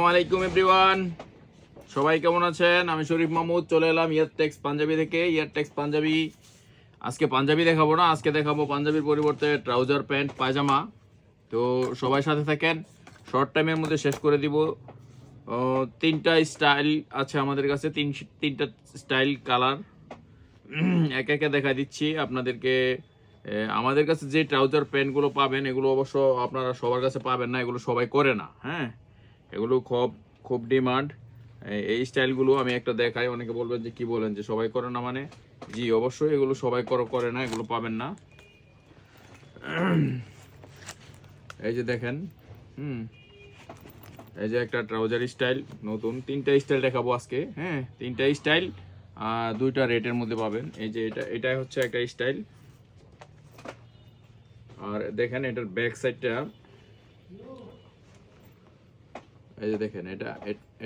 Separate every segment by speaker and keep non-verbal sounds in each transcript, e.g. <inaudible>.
Speaker 1: আসসালামাইকুম এভরিওয়ান সবাই কেমন আছেন? আমি শরীফ মাহমুদ, চলে এলাম ইয়ারটেক্স পাঞ্জাবি থেকে। ইয়ারটেক্স পাঞ্জাবি আজকে পাঞ্জাবি দেখাবো না, আজকে দেখাবো পাঞ্জাবির পরিবর্তে ট্রাউজার প্যান্ট পায়জামা। তো সবাই সাথে থাকেন। শর্ট টাইমের মধ্যে শেষ করে দিব। তিনটা স্টাইল আছে আমাদের কাছে, তিন, তিনটা স্টাইল কালার একে একে দেখা দিচ্ছি আপনাদেরকে। আমাদের কাছে যে ট্রাউজার প্যান্টগুলো পাবেন, এগুলো অবশ্য আপনারা সবার কাছে পাবেন না, এগুলো সবাই করে না হ্যাঁ? এগুলো খুব খুব ডিমান্ড এই স্টাইলগুলো আমি একটা দেখাই। অনেকে বলবেন যে, কি বলেন যে, সবাই করে না মানে? জি, অবশ্যই এগুলো সবাই করে করে না, এগুলো পাবেন না। <clears throat> এই যে দেখেন, হুম, এই যে একটা ট্রাউজার স্টাইল নতুন। তিনটা স্টাইল দেখাবো আজকে হ্যাঁ? তিনটা স্টাইল আর দুইটা রেটের মধ্যে পাবেন। এই যে এটা, এটাই হচ্ছে একটা স্টাইল আর দেখেন, এটার ব্যাক সাইডটা এই যে দেখেন, এটা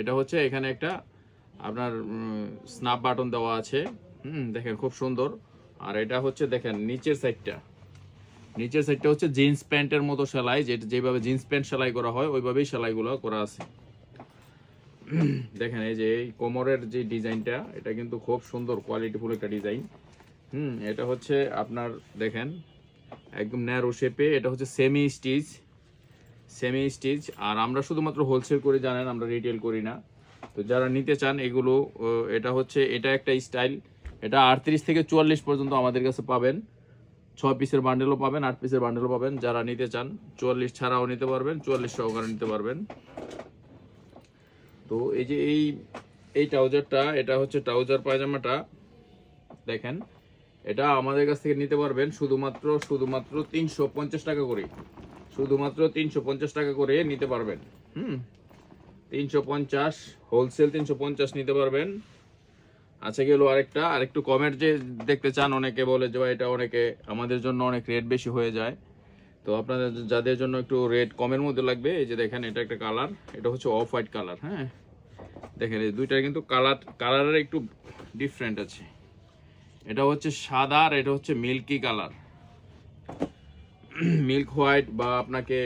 Speaker 1: এটা হচ্ছে এখানে একটা আপনার স্ন্যাপ বাটন দেওয়া আছে। হুম, দেখেন খুব সুন্দর। আর এটা হচ্ছে দেখেন, নিচের সাইডটা নিচের সাইডটা হচ্ছে জিন্স প্যান্টের মতো সেলাই যেটা যেভাবে জিন্স প্যান্ট সেলাই করা হয়, ওইভাবেই সেলাইগুলো করা আছে। দেখেন, এই যে এই কোমরের যে ডিজাইনটা, এটা কিন্তু খুব সুন্দর কোয়ালিটিফুল একটা ডিজাইন। হুম, এটা হচ্ছে আপনার, দেখেন, একদম ন্যারো শেপে এটা হচ্ছে সেমি স্টিচ সেমি স্টিচ আর আমরা শুধুমাত্র হোলসেল করে জানেন, আমরা রিটেল করি না। তো যারা নিতে চান, এগুলো এটা হচ্ছে, এটা একটা স্টাইল এটা আটত্রিশ থেকে চুয়াল্লিশ পর্যন্ত আমাদের কাছে পাবেন। ছ পিসের বান্ডেলও পাবেন, আট পিসের বান্ডেলও পাবেন। যারা নিতে চান, চুয়াল্লিশ ছাড়াও নিতে পারবেন, চুয়াল্লিশ সহকারে নিতে পারবেন। তো এই যে এই এই ট্রাউজারটা এটা হচ্ছে ট্রাউজার পায়জামাটা। দেখেন, এটা আমাদের কাছ থেকে নিতে পারবেন শুধুমাত্র শুধুমাত্র তিনশো পঞ্চাশ টাকা করে শুধুমাত্র তিনশো পঞ্চাশ টাকা করে নিতে পারবেন। হুম। তিনশো পঞ্চাশ হোলসেল তিনশো পঞ্চাশ নিতে পারবেন। আচ্ছা গেল আরেকটা আরেকটু কমের যে দেখতে চান অনেকে বলে যে ভাই এটা অনেকে আমাদের জন্য অনেক রেট বেশি হয়ে যায়। তো আপনাদের যাদের জন্য একটু রেট কমের মধ্যে লাগবে এই যে দেখেন এটা একটা কালার এটা হচ্ছে অফ হোয়াইট কালার হ্যাঁ। দেখেন এই দুইটার কিন্তু কালার কালারের একটু ডিফারেন্ট আছে। এটা হচ্ছে সাদা আর এটা হচ্ছে মিল্কি কালার মিল্ক হোয়াইট বা আপনাকে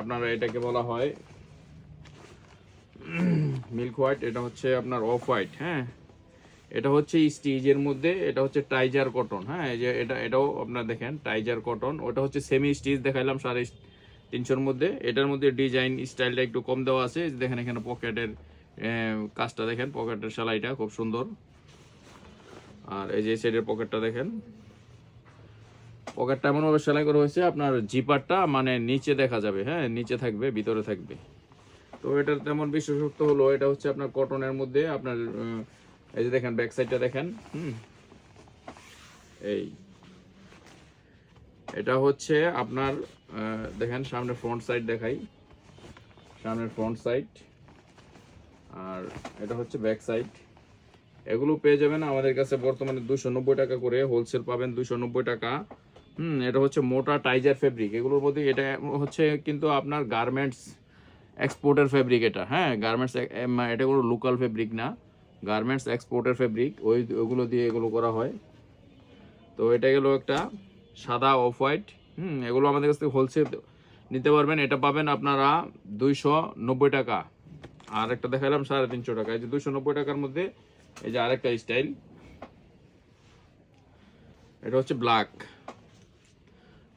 Speaker 1: আপনারা এটাকে বলা হয়, মিল্ক হোয়াইট, এটা হচ্ছে আপনার অফ হোয়াইট হ্যাঁ? এটা হচ্ছে স্টিজের মধ্যে, এটা হচ্ছে টাইজার কটন হ্যাঁ? এই যে এটা, এটাও আপনার দেখেন, টাইজার কটন, ওটা হচ্ছে সেমি স্টিচ দেখাইলাম সাড়ে তিনশোর মধ্যে। এটার মধ্যে ডিজাইন স্টাইলটা একটু কম দেওয়া আছে দেখেন এখানে পকেটের কাজটা দেখেন, পকেটের সেলাইটা খুব সুন্দর। আর এই যে সাইডের পকেটটা দেখেন পকেটটা এমনভাবে সেলাই করা হয়েছে, আপনার জিপারটা মানে নিচে দেখা যাবে হ্যাঁ নিচে থাকবে, ভিতরে থাকবে। তো এটার তেমন বিশেষত্ব হলো, এটা হচ্ছে আপনার কটনের মধ্যে আপনার এই যে দেখেন ব্যাক সাইডটা দেখেন, হুম, এই। এটা হচ্ছে আপনার দেখেন, সামনে ফ্রন্ট সাইড দেখাই। সামনের ফ্রন্ট সাইড আর এটা হচ্ছে ব্যাক সাইড এগুলো পেয়ে যাবেন আমাদের কাছে বর্তমানে দুশো টাকা করে হোলসেল পাবেন দুশো টাকা। হুম, এটা হচ্ছে মোটা টাইজার ফেব্রিক। এগুলোর মধ্যে এটা হচ্ছে কিন্তু আপনার গার্মেন্টস এক্সপোর্টের ফেব্রিক এটা। হ্যাঁ গার্মেন্টস এটা কোনো লোকাল ফেব্রিক না। গার্মেন্টস এক্সপোর্টের ফেব্রিক, ওই, ওগুলো দিয়ে এগুলো করা হয়। তো এটা গেলো একটা সাদা অফ হোয়াইট। হুম, এগুলো আমাদের কাছ থেকে হোলসেল নিতে পারবেন। এটা পাবেন আপনারা দুইশো নব্বই টাকা। আর একটা দেখালাম সাড়ে তিনশো টাকা। এই যে দুইশো নব্বই টাকার মধ্যে এই যে আরেকটা স্টাইল। এটা হচ্ছে ব্ল্যাক।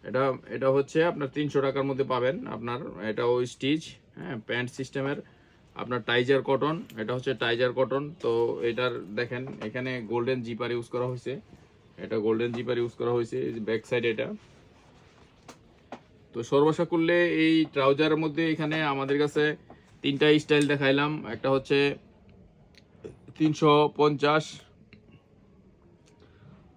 Speaker 1: এটা এটা হচ্ছে আপনার তিনশো টাকার মধ্যে পাবেন আপনার, এটাও স্টিচ হ্যাঁ প্যান্ট সিস্টেমের, আপনার টাইজার কটন, এটা হচ্ছে টাইজার কটন। তো এটার দেখেন, এখানে গোল্ডেন জিপার ইউজ করা হয়েছে। এটা গোল্ডেন জিপার ইউজ করা হয়েছে ব্যাক সাইড এটা। তো সর্বশা করলে এই ট্রাউজারের মধ্যে এখানে আমাদের কাছে তিনটা স্টাইল দেখাইলাম। একটা হচ্ছে তিনশো পঞ্চাশ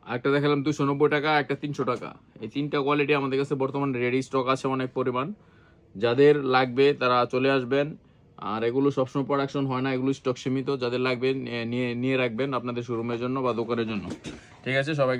Speaker 1: একটা দেখালাম দুশো নব্বই টাকা, একটা তিনশো টাকা। এই তিনটা কোয়ালিটি আমাদের কাছে বর্তমানে রেডি স্টক আছে অনেক পরিমাণ। যাদের লাগবে তারা চলে আসবেন। আর এগুলো সবসময় প্রোডাকশন হয় না, এগুলো স্টক সীমিত। যাদের লাগবে নিয়ে নিয়ে রাখবেন আপনাদের শোরুমের জন্য বা দোকানের জন্য। ঠিক আছে সবাই